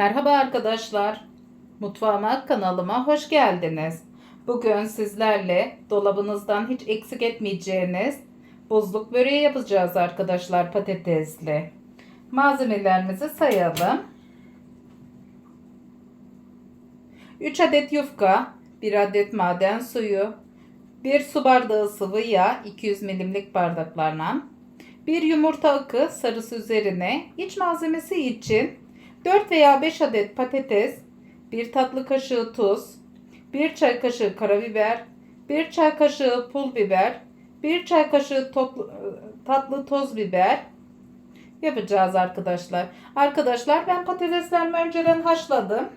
Merhaba arkadaşlar. Mutfağıma kanalıma hoş geldiniz. Bugün sizlerle dolabınızdan hiç eksik etmeyeceğiniz buzluk böreği yapacağız arkadaşlar patatesli. Malzemelerimizi sayalım. 3 adet yufka, 1 adet maden suyu, 1 su bardağı sıvı yağ 200 milimlik bardaklarla, 1 yumurta akı sarısı üzerine, iç malzemesi için 4 veya 5 adet patates, 1 tatlı kaşığı tuz, 1 çay kaşığı karabiber, 1 çay kaşığı pul biber, 1 çay kaşığı toplu- tatlı toz biber yapacağız arkadaşlar. Arkadaşlar ben patateslerimi önceden haşladım.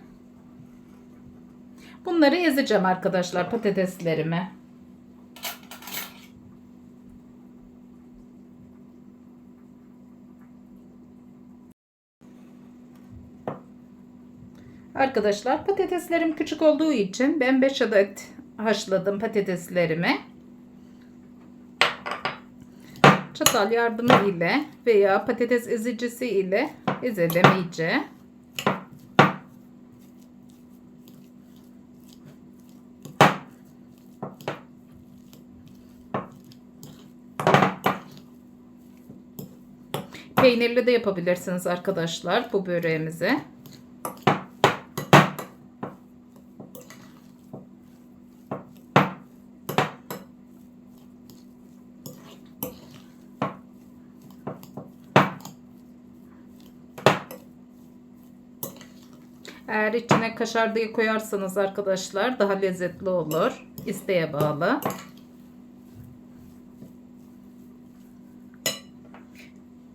Bunları ezeceğim arkadaşlar patateslerimi. Arkadaşlar patateslerim küçük olduğu için ben 5 adet haşladım patateslerimi. Çatal yardımı ile veya patates ezicisi ile ezelim iyice. Peynirli de yapabilirsiniz arkadaşlar bu böreğimizi. Eğer içine kaşar diye koyarsanız arkadaşlar daha lezzetli olur. İsteğe bağlı.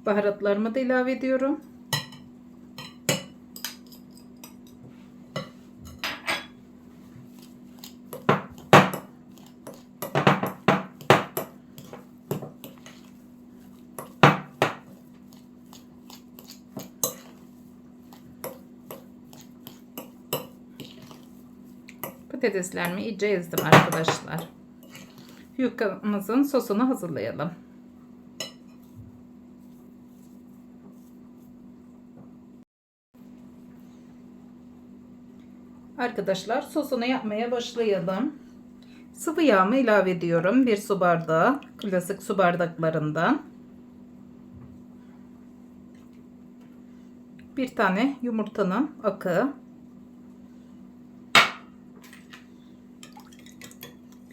Baharatlarımı da ilave ediyorum. Patateslerimi iyice ezdim arkadaşlar. Yufkamızın sosunu hazırlayalım. Arkadaşlar sosunu yapmaya başlayalım. Sıvı yağımı ilave ediyorum. Bir su bardağı. Klasik su bardaklarından. Bir tane yumurtanın akı.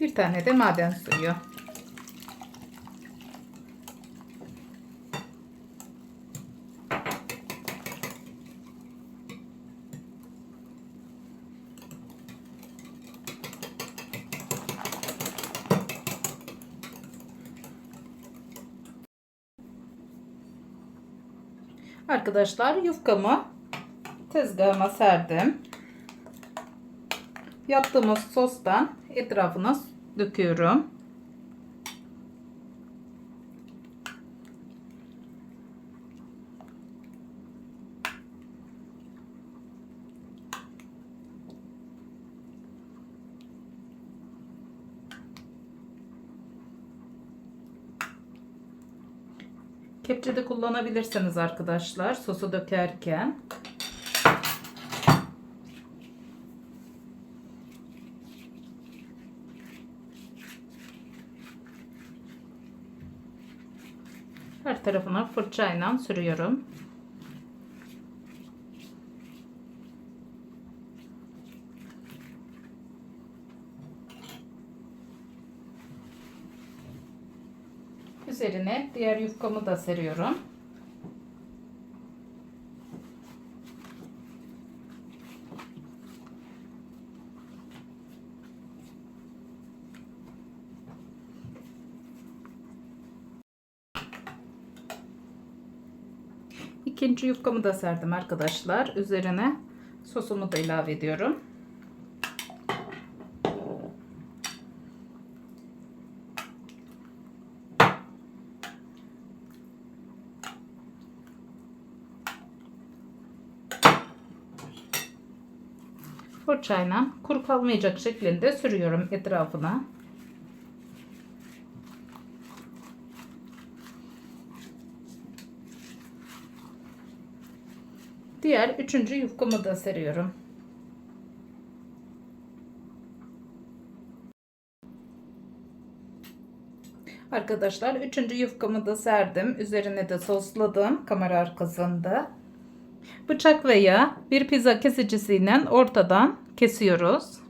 Bir tane de maden suyu. Arkadaşlar yufkamı tezgahıma serdim. Yaptığımız sostan etrafına döküyorum. Kepçe de kullanabilirsiniz arkadaşlar sosu dökerken. Tarafına fırçayla sürüyorum. Üzerine diğer yufkamı da seriyorum. İkinci yufkamı da serdim arkadaşlar. Üzerine sosumu da ilave ediyorum. Fırçayla kuru kalmayacak şeklinde sürüyorum etrafına. Diğer üçüncü yufkamı da seriyorum. Arkadaşlar üçüncü yufkamı da serdim. Üzerine de sosladım kamera arkasında. Bıçak veya bir pizza kesicisiyle ortadan kesiyoruz.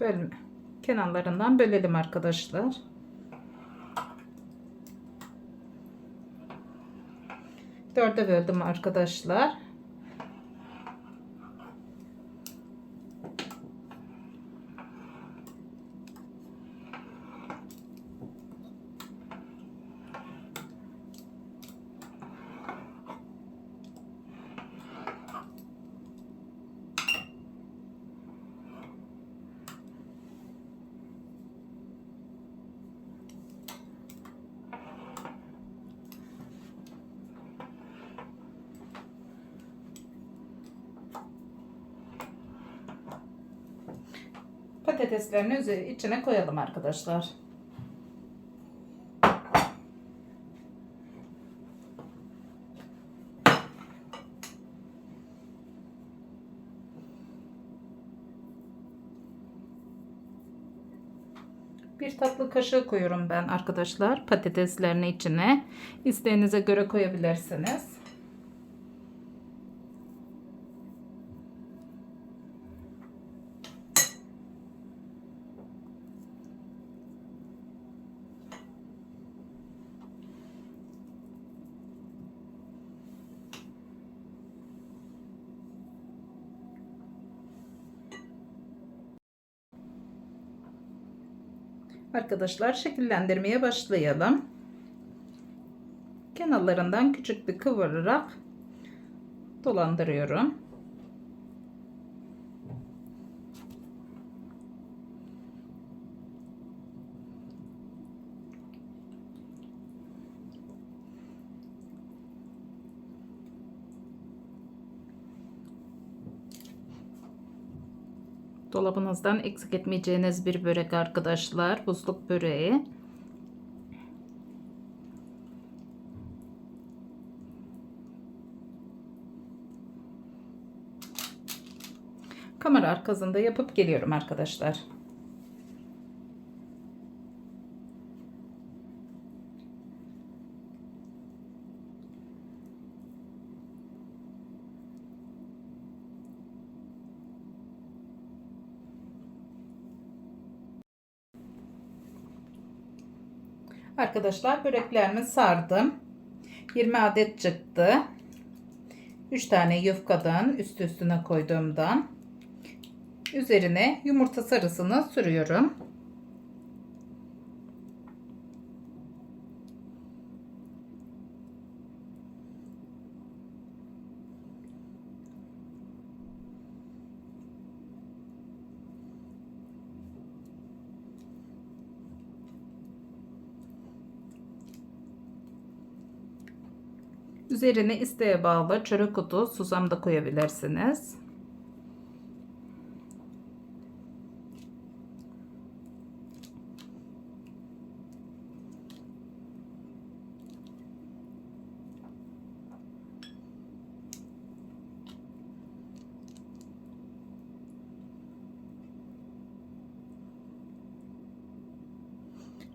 Bölme. Kenarlarından bölelim arkadaşlar. Dörde böldüm arkadaşlar. Patateslerini içine koyalım arkadaşlar. Bir tatlı kaşığı koyuyorum ben arkadaşlar patateslerin içine. İsteğinize göre koyabilirsiniz. Arkadaşlar şekillendirmeye başlayalım. Kenarlarından küçük bir kıvırarak dolandırıyorum. Dolabınızdan eksik etmeyeceğiniz bir börek arkadaşlar. Buzluk böreği. Kamera arkasında yapıp geliyorum arkadaşlar. Arkadaşlar böreklerimi sardım. 20 adet çıktı. 3 tane yufkadan üst üstüne koyduğumdan üzerine yumurta sarısını sürüyorum. Üzerine isteğe bağlı çörek otu, susam da koyabilirsiniz.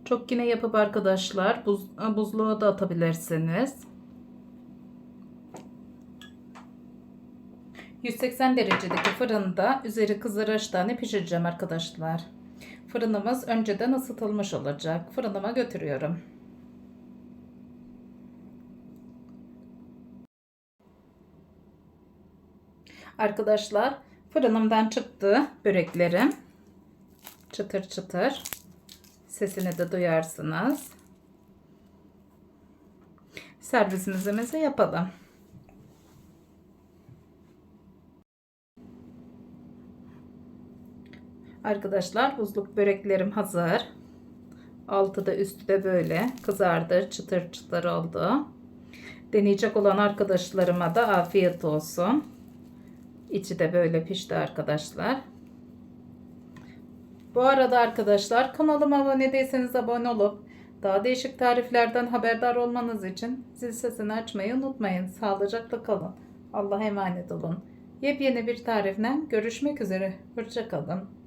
Çok yine yapıp arkadaşlar buz, buzluğa da atabilirsiniz. 180 derecedeki fırında üzeri kızarış tane pişireceğim arkadaşlar. Fırınımız önceden ısıtılmış olacak. Fırınıma götürüyorum. Arkadaşlar fırınımdan çıktı böreklerim. Çıtır çıtır. Sesini de duyarsınız. Servisimizi yapalım. Arkadaşlar buzluk böreklerim hazır. Altı da üstü de böyle kızardı. Çıtır çıtır oldu. Deneyecek olan arkadaşlarıma da afiyet olsun. İçi de böyle pişti arkadaşlar. Bu arada arkadaşlar kanalıma abone değilseniz abone olup daha değişik tariflerden haberdar olmanız için zil sesini açmayı unutmayın. Sağlıcakla kalın. Allah'a emanet olun. Yepyeni bir tarifle görüşmek üzere. Hoşçakalın.